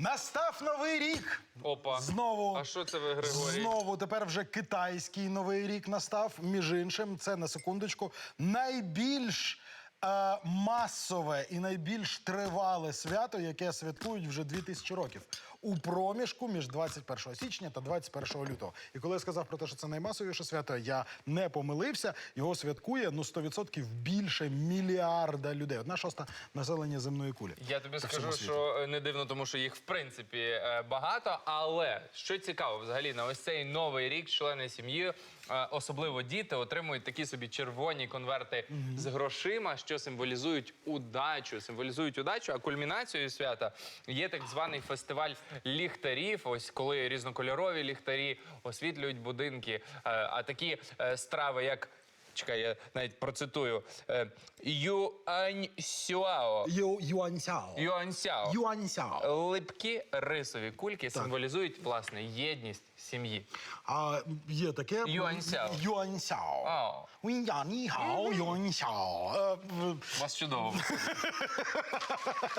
Настав новий рік. Опа. Знову. А що це ви, Григорій? Знову тепер вже китайський новий рік настав. Між іншим, це на секундочку найбільш е, масове і найбільш тривале свято, яке святкують вже 2000 років у проміжку між 21 січня та 21 лютого. І коли я сказав про те, що це наймасовіше свято, я не помилився. Його святкує ну 100% більше мільярда людей. Одна шоста населення земної кулі. Я тобі скажу, всьому світу. що не дивно, тому що їх в принципі е, багато. Але що цікаво, взагалі на ось цей новий рік члени сім'ї, е, особливо діти, отримують такі собі червоні конверти з грошима, що символізують удачу. Символізують удачу. А кульмінацією свята є так званий фестиваль ліхтарів. Ось коли різнокольорові ліхтарі освітлюють будинки. Е, А такі е, страви, як Чекай, я навіть процитую. Е, Юаньсюао. Юаньсяо. Юаньсяо. Юаньсяо. Липкі рисові кульки символізують власне єдність сім'ї. А є таке Юаньсяо. Юаньсяо. Ао. Уйня, ні хао, юаньсяо. Е, в- У вас чудово.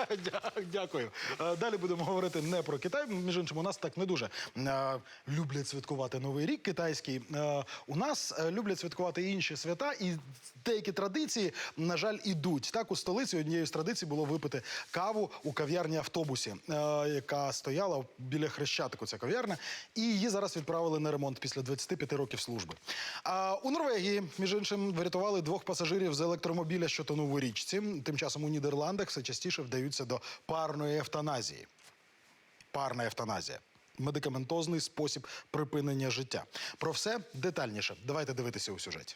Дя- Дякую. Е, Далі будемо говорити не про Китай. Між іншим, у нас так не дуже е, люблять святкувати Новий рік китайський. Е, У нас е, люблять святкувати інші свята, і деякі традиції, на жаль, ідуть. Так, у столиці однією з традицій було випити каву у кав'ярні автобусі, е, яка стояла біля хрещатику. Ця кав'ярня, і її зараз відправили на ремонт після 25 років служби. А у Норвегії, між іншим, врятували двох пасажирів з електромобіля, що тонув у річці. Тим часом у Нідерландах все частіше вдаються до парної евтаназії. Парна евтаназія. Медикаментозний спосіб припинення життя. Про все детальніше. Давайте дивитися у сюжеті.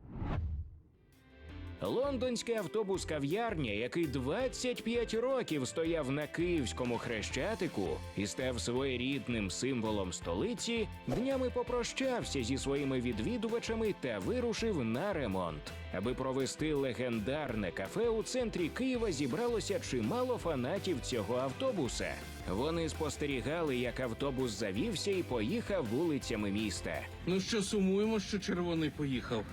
Лондонський автобус кав'ярня, який 25 років стояв на київському хрещатику і став своєрідним символом столиці, днями попрощався зі своїми відвідувачами та вирушив на ремонт. Аби провести легендарне кафе у центрі Києва зібралося чимало фанатів цього автобуса. Вони спостерігали, як автобус завівся і поїхав вулицями міста. Ну що сумуємо, що червоний поїхав?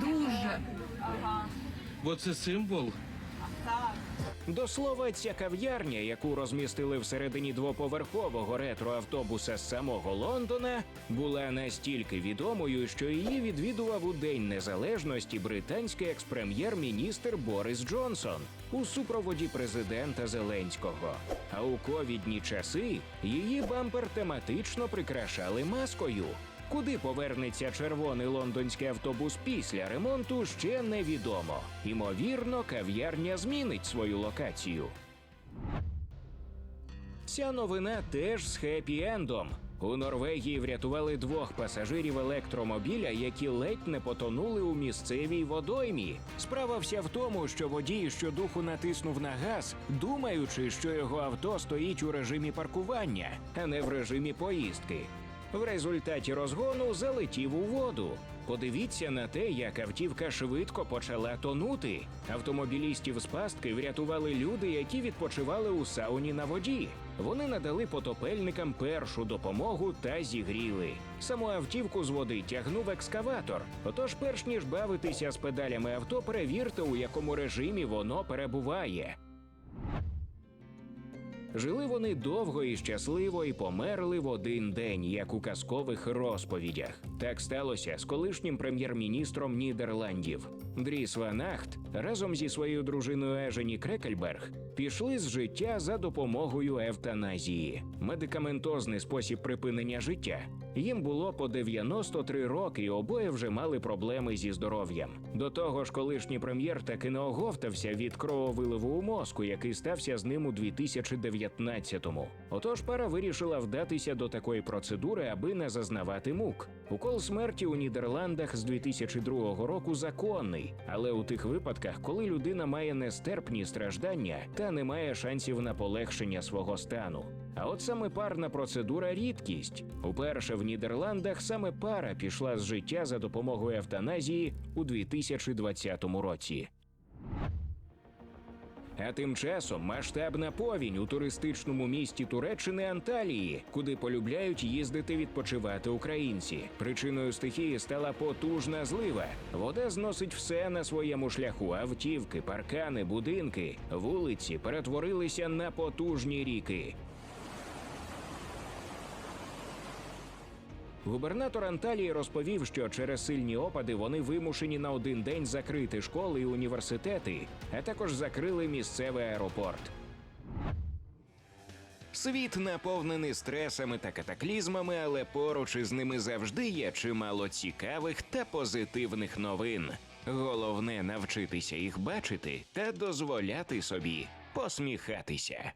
Дуже. Бо це символ. До слова, ця кав'ярня, яку розмістили всередині двоповерхового ретроавтобуса з самого Лондона, була настільки відомою, що її відвідував у День Незалежності британський експрем'єр-міністр Борис Джонсон у супроводі президента Зеленського. А у ковідні часи її бампер тематично прикрашали маскою. Куди повернеться червоний лондонський автобус після ремонту, ще невідомо. Імовірно, кав'ярня змінить свою локацію. Ця новина теж з хеппі-ендом. У Норвегії врятували двох пасажирів електромобіля, які ледь не потонули у місцевій водоймі. Справа вся в тому, що водій щодуху натиснув на газ, думаючи, що його авто стоїть у режимі паркування, а не в режимі поїздки. В результаті розгону залетів у воду. Подивіться на те, як автівка швидко почала тонути. Автомобілістів з пастки врятували люди, які відпочивали у сауні на воді. Вони надали потопельникам першу допомогу та зігріли. Саму автівку з води тягнув екскаватор. Отож, перш ніж бавитися з педалями авто, перевірте, у якому режимі воно перебуває. Жили вони довго і щасливо і померли в один день, як у казкових розповідях. Так сталося з колишнім прем'єр-міністром Нідерландів. Дріс Ванахт разом зі своєю дружиною Ежені Крекельберг пішли з життя за допомогою евтаназії, медикаментозний спосіб припинення життя. Їм було по 93 роки, і обоє вже мали проблеми зі здоров'ям. До того ж, колишній прем'єр таки не оговтався від крововиливу у мозку, який стався з ним у 2019-му. Отож, пара вирішила вдатися до такої процедури, аби не зазнавати мук. Укол смерті у Нідерландах з 2002 року законний. але у тих випадках, коли людина має нестерпні страждання та не має шансів на полегшення свого стану. А от саме парна процедура рідкість. Уперше в Нідерландах саме пара пішла з життя за допомогою евтаназії у 2020 році. А тим часом масштабна повінь у туристичному місті Туреччини Анталії, куди полюбляють їздити відпочивати українці. Причиною стихії стала потужна злива. Вода зносить все на своєму шляху: автівки, паркани, будинки, вулиці перетворилися на потужні ріки. Губернатор Анталії розповів, що через сильні опади вони вимушені на один день закрити школи і університети, а також закрили місцевий аеропорт. Світ наповнений стресами та катаклізмами, але поруч із ними завжди є чимало цікавих та позитивних новин. Головне навчитися їх бачити та дозволяти собі посміхатися.